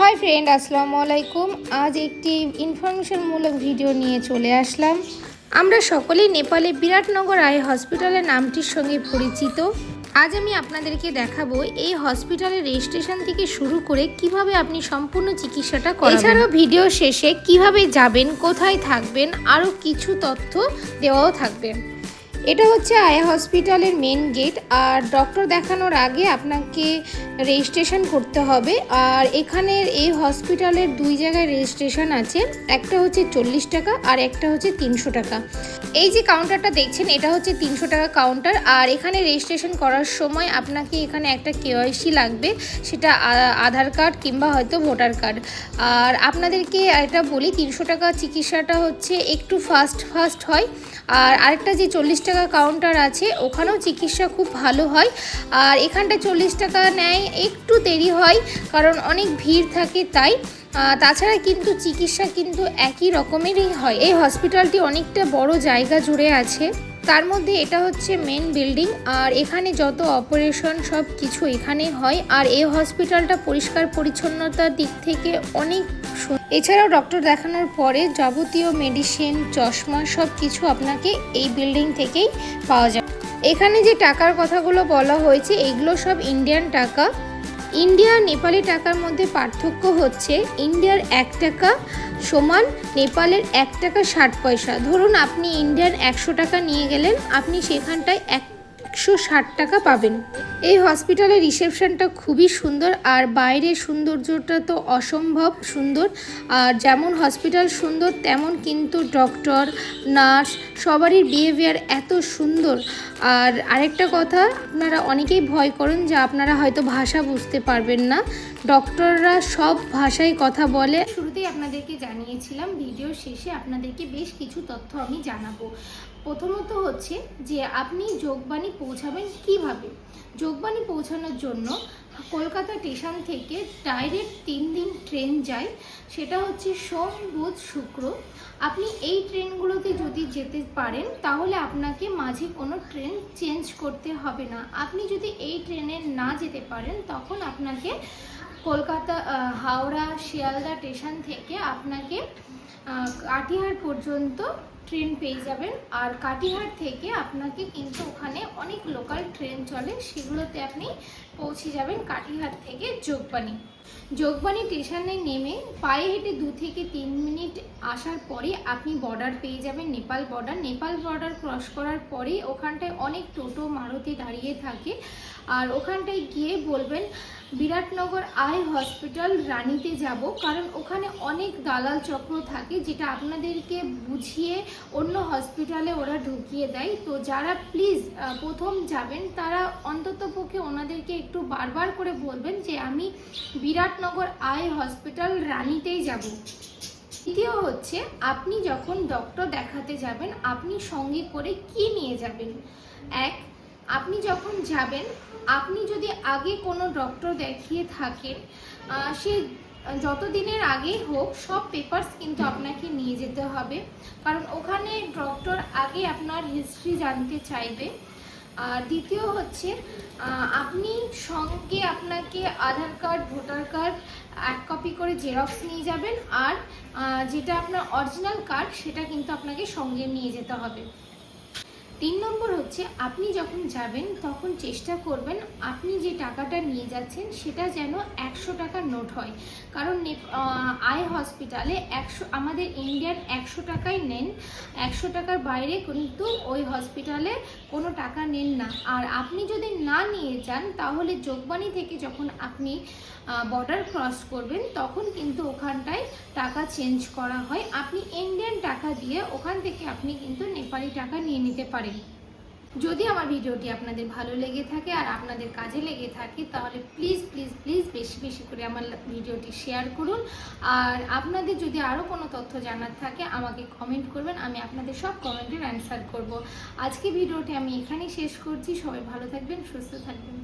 Hi friend আসসালামু আলাইকুম। আজ একটি ইনফরমেশনমূলক ভিডিও নিয়ে চলে আসলাম। আমরা সকলেই নেপালে বিরাটনগর আই হসপিটালের নামটির সঙ্গে পরিচিত। আজ আমি আপনাদেরকে দেখাবো এই হসপিটালের রেজিস্ট্রেশন থেকে শুরু করে কীভাবে আপনি সম্পূর্ণ চিকিৎসাটা করেন এছাড়াও ভিডিও শেষে কীভাবে যাবেন, কোথায় থাকবেন, আরও কিছু তথ্য দেওয়াও থাকবে। এটা হচ্ছে আয়া হসপিটালের মেন গেট আর ডক্টর দেখানোর আগে আপনাকে রেজিস্ট্রেশন করতে হবে। আর এখানের এই হসপিটালের দুই জায়গায় রেজিস্ট্রেশন আছে। একটা হচ্ছে চল্লিশ টাকা, আর একটা হচ্ছে তিনশো টাকা। এই যে কাউন্টারটা দেখছেন, এটা হচ্ছে তিনশো টাকা কাউন্টার আর এখানে রেজিস্ট্রেশন করার সময় আপনাকে এখানে একটা কেওয়াইসি লাগবে, সেটা আধার কার্ড কিংবা হয়তো ভোটার কার্ড আর আপনাদেরকে এটা বলি, তিনশো টাকা চিকিৎসাটা হচ্ছে একটু ফাস্ট ফাস্ট হয়। আর আরেকটা যে চল্লিশ টাকা কাউন্টার আছে, ওখানেও চিকিৎসা খুব ভালো হয়। আর এখানটা চল্লিশ টাকা নেয়, একটু দেরি হয়, কারণ অনেক ভিড় থাকে তাই। তাছাড়া কিন্তু চিকিৎসা কিন্তু একই রকমেরই হয়। এই হসপিটালটি অনেকটা বড় জায়গা জুড়ে আছে। তার মধ্যে এটা হচ্ছে মেন বিল্ডিং আর এখানে যত অপারেশন সব কিছু এখানে হয়, আর এই হসপিটালটা পরিষ্কার পরিচ্ছন্নতার দিক থেকে অনেক এছাড়াও ডক্টর দেখানোর পরে যাবতীয় মেডিসিন চশমা সব কিছু আপনাকে এই বিল্ডিং থেকেই পাওয়া যায় এখানে যে টাকার কথাগুলো বলা হয়েছে, এগুলো সব ইন্ডিয়ান টাকা। ইন্ডিয়া নেপালি টাকার মধ্যে পার্থক্য হচ্ছে ইন্ডিয়ার এক টাকা সমান নেপালের এক টাকা ষাট পয়সা। ধরুন আপনি ইন্ডিয়ার একশো টাকা নিয়ে গেলেন, আপনি সেখানটায় একশো ষাট টাকা পাবেন। এই হসপিটালের রিসেপশনটা খুবই সুন্দর, আর বাইরের সৌন্দর্যটা তো অসম্ভব সুন্দর। আর যেমন হসপিটাল সুন্দর, তেমন কিন্তু ডক্টর নার্স সবারই বিহেভিয়ার এত সুন্দর। আর আরেকটা কথা, আপনারা অনেকেই ভয় করেন যে আপনারা হয়তো ভাষা বুঝতে পারবেন না। ডক্টররা সব ভাষায় কথা বলে। শুরুতেই আপনাদেরকে জানিয়েছিলাম ভিডিও শেষে আপনাদেরকে বেশ কিছু তথ্য আমি জানাব। প্রথমত হচ্ছে যে, আপনি যোগবাণী পৌঁছাবেন কীভাবে? যোগবাণী পৌঁছানোর জন্য কলকাতা স্টেশন থেকে ডাইরেক্ট তিন দিন ট্রেন যায়। সেটা হচ্ছে সোম, বুধ, শুক্র। আপনি এই ট্রেনগুলোতে যদি যেতে পারেন, তাহলে আপনাকে মাঝে কোনো ট্রেন চেঞ্জ করতে হবে না। আপনি যদি এই ট্রেনে না যেতে পারেন, তখন আপনাকে কলকাতা হাওড়া, শিয়ালদা স্টেশন থেকে আপনাকে কাটিহার পর্যন্ত ট্রেন পেয়ে যাবেন। আর কাটিহার থেকে আপনাকে কিন্তু ওখানে অনেক লোকাল ট্রেন চলে, সেগুলোতে আপনি পৌঁছে যাবেন কাটিহার থেকে যোগবাণী। যোগবাণী স্টেশনে নেমে পায়ে হেঁটে দু থেকে তিন মিনিট আসার পরে আপনি বর্ডার পেয়ে যাবেন Nepal border Nepal border cross করার পরেই ওখানটায় অনেক টোটো মারুতি দাঁড়িয়ে থাকে। আর ওখানটায় গিয়ে বলবেন, বিরাটনগর আই হসপিটাল রানীতে যাব। কারণ ওখানে অনেক দালাল চক্র থাকে, যেটা আপনাদেরকে বুঝিয়ে অন্য হসপিটালে ওরা ঢুকিয়ে দেয়। তো যারা প্লিজ প্রথম যাবেন, তারা অন্তত পক্ষে ওনাদেরকে একটু বারবার করে বলবেন যে, আমি বিরাটনগর আই হসপিটাল রানিতেই যাব। দ্বিতীয় হচ্ছে, আপনি যখন ডক্টর দেখাতে যাবেন, আপনি সঙ্গে করে কি নিয়ে যাবেন? এক, আপনি যখন যাবেন, আপনি যদি আগে কোনো ডক্টর দেখিয়ে থাকেন সে যত দিনের আগেই হোক, সব পেপারস কিন্তু আপনাকে নিয়ে যেতে হবে। কারণ ওখানে ডক্টর আগে আপনার হিস্ট্রি জানতে চাইবে। আর দ্বিতীয় হচ্ছে আপনি সঙ্গে আপনাকে আধার কার্ড ভোটার কার্ড এক কপি করে জেরক্স নিয়ে যাবেন। আর যেটা আপনার অরিজিনাল কার্ড সেটা কিন্তু আপনাকে সঙ্গে নিয়ে যেতে হবে। তিন নম্বর হচ্ছে, আপনি যখন যাবেন, তখন চেষ্টা করবেন আপনি যে টাকাটা নিয়ে যাচ্ছেন, সেটা যেন একশো টাকার নোট হয়। কারণ আই হসপিটালে একশো, আমাদের ইন্ডিয়ান একশো টাকাই নেন। একশো টাকার বাইরে কিন্তু ওই হসপিটালে কোনো টাকা নেন না। আর আপনি যদি না নিয়ে যান, তাহলে যোগবাণী থেকে যখন আপনি বর্ডার ক্রস করবেন, তখন কিন্তু ওখানটায় টাকা চেঞ্জ করা হয়। আপনি ইন্ডিয়ান টাকা দিয়ে ওখান থেকে আপনি কিন্তু নেপালি টাকা নিয়ে নিতে পারেন। যদি আমার ভিডিওটি আপনাদের ভালো লেগে থাকে আর আপনাদের কাজে লেগে থাকে, তাহলে প্লিজ প্লিজ প্লিজ বেশি বেশি করে আমার ভিডিওটি শেয়ার করুন। আর আপনাদের যদি আরও কোনো তথ্য জানার থাকে, আমাকে কমেন্ট করবেন, আমি আপনাদের সব কমেন্টের অ্যান্সার করব। আজকে ভিডিওটি আমি এখানেই শেষ করছি। সবাই ভালো থাকবেন, সুস্থ থাকবেন।